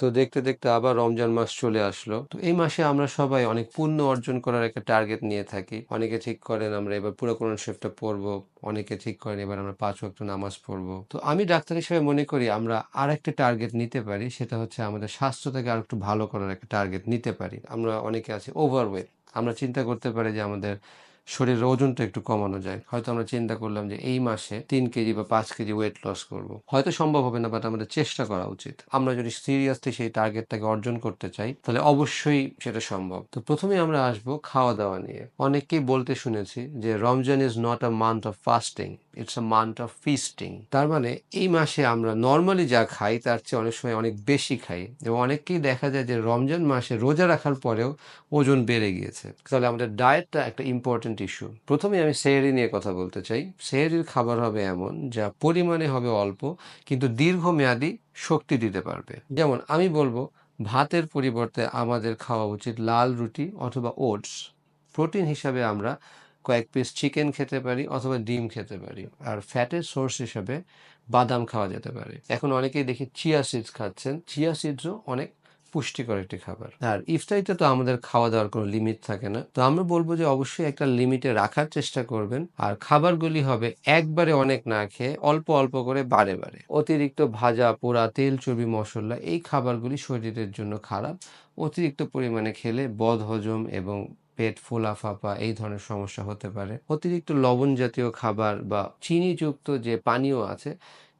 তো দেখতে দেখতে আবার রমজান মাস চলে আসলো। তো এই মাসে আমরা সবাই অনেক পুণ্য অর্জন করার একটা টার্গেট নিয়ে থাকি। অনেকে ঠিক করেন আমরা এবার পুরো কোরআন শরীফটা পড়ব, অনেকে ঠিক করেন এবার আমরা পাঁচ ওয়াক্ত নামাজ পড়ব। তো আমি ডাক্তার হিসেবে মনে করি আমরা আর একটা টার্গেট নিতে পারি, সেটা হচ্ছে আমাদের স্বাস্থ্যটাকে আর একটু ভালো করার একটা টার্গেট নিতে পারি। আমরা অনেকে আছি ওভারওয়েট আমরা চিন্তা করতে পারি যে আমাদের শরীরের ওজনটা একটু কমানো যায়। হয়তো আমরা চিন্তা করলাম যে এই মাসে তিন কেজি বা পাঁচ কেজি ওয়েট লস করব। হয়তো সম্ভব হবে না বাট আমাদের চেষ্টা করা উচিত। আমরা যদি সিরিয়াসলি সেই টার্গেটটাকে অর্জন করতে চাই, তাহলে অবশ্যই সেটা সম্ভব। তো প্রথমে আমরা আসব খাওয়া দাওয়া নিয়ে। অনেককেই বলতে শুনেছি যে Ramzan is not a month of fasting it's a month of feasting তার মানে এই মাসে আমরা নর্মালি যা খাই, তার চেয়ে অনেক সময় অনেক বেশি খাই। এবং অনেককেই দেখা যায় যে রমজান মাসে রোজা রাখার পরেও ওজন বেড়ে গিয়েছে। তাহলে আমাদের ডায়েটটা একটা ইম্পর্টেন্ট ইস্যু প্রথমে আমি সেহরি নিয়ে কথা বলতে চাই। সেহরির খাবার হবে এমন, যা পরিমাণে হবে অল্প, কিন্তু দীর্ঘমেয়াদী শক্তি দিতে পারবে। যেমন আমি বলব, ভাতের পরিবর্তে আমাদের খাওয়া উচিত লাল রুটি অথবা ওটস। প্রোটিন হিসাবে আমরা কয়েক পিস চিকেন খেতে পারি অথবা ডিম খেতে পারি। আর ফ্যাটের সোর্স হিসাবে বাদাম খাওয়া যেতে পারে। এখন অনেকেই দেখি, চিয়া সিডস খাচ্ছেন। চিয়া সিডসও অনেক পুষ্টিকর একটি খাবার। আর ইফতারিতে তো আমাদের খাওয়া দাওয়ার কোনো লিমিট থাকে না। তো আমরা বলব যে অবশ্যই একটা লিমিটে রাখার চেষ্টা করবেন। আর খাবারগুলি হবে একবারে অনেক না খেয়ে অল্প অল্প করে বারে বারে। অতিরিক্ত ভাজা, পোড়া, তেল, চর্বি, মশলা এই খাবারগুলি শরীরের জন্য খারাপ। অতিরিক্ত পরিমাণে খেলে বদ হজম এবং পেট ফোলা ফাঁপা এই ধরনের সমস্যা হতে পারে। অতিরিক্ত লবণ জাতীয় খাবার বা চিনিযুক্ত যে পানীয় আছে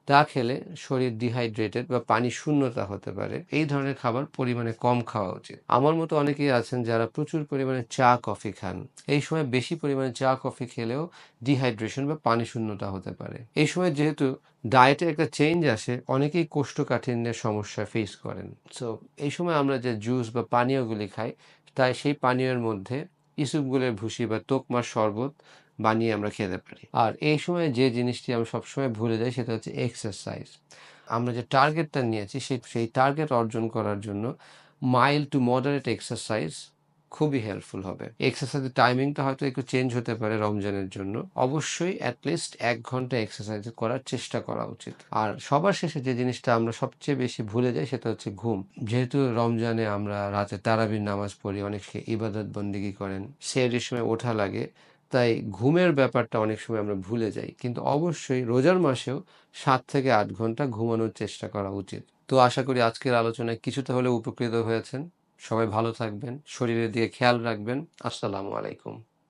তা খেলে শরীর ডিহাইড্রেটেড বা পানি শূন্যতা হতে পারে। এই ধরনের খাবার পরিমাণে কম খাওয়া উচিত। আমার মতো অনেকেই আছেন যারা প্রচুর পরিমাণে চা, কফি খান। এই সময় বেশি পরিমাণে চা, কফি খেলেও ডিহাইড্রেশন বা পানি শূন্যতা হতে পারে। এই সময় যেহেতু ডায়েটে একটা চেঞ্জ আসে, অনেকেই কোষ্ঠকাঠিন্যের সমস্যা ফেস করেন। সো এই সময় আমরা যে জুস বা পানীয়গুলি খাই, তাই সেই পানীয়ের মধ্যে ইসুপগুলের ভুসি বা তোকমার শরবত বানিয়ে আমরা খেতে পারি। আর এই সময় যে জিনিসটি আমরা সবসময় ভুলে যাই সেটা হচ্ছে এক্সারসাইজ আমরা যে টার্গেটটা নিয়েছি সেই সেই টার্গেট অর্জন করার জন্য মাইল টু মডারেট এক্সারসাইজ খুবই হেল্পফুল হবে। এক্সারসাইজের টাইমিংটা হয়তো একটু চেঞ্জ হতে পারে রমজানের জন্য। অবশ্যই অ্যাটলিস্ট এক ঘণ্টা এক্সারসাইজ করার চেষ্টা করা উচিত। আর সবার শেষে যে জিনিসটা আমরা সবচেয়ে বেশি ভুলে যাই সেটা হচ্ছে ঘুম। যেহেতু রমজানে আমরা রাতে তারাবির নামাজ পড়ি, অনেকে ইবাদত বন্দিগি করেন, সেই সময় ওঠা লাগে। তাই ঘুমের ব্যাপারটা অনেক সময় আমরা ভুলে যাই। কিন্তু অবশ্যই রোজার মাসেও সাত থেকে আট ঘণ্টা ঘুমানোর চেষ্টা করা উচিত। তো আশা করি আজকের আলোচনায় কিছুটা হলেও উপকৃত হয়েছেন। সবাই ভালো থাকবেন, শরীরের দিকে খেয়াল রাখবেন। আসসালামু আলাইকুম।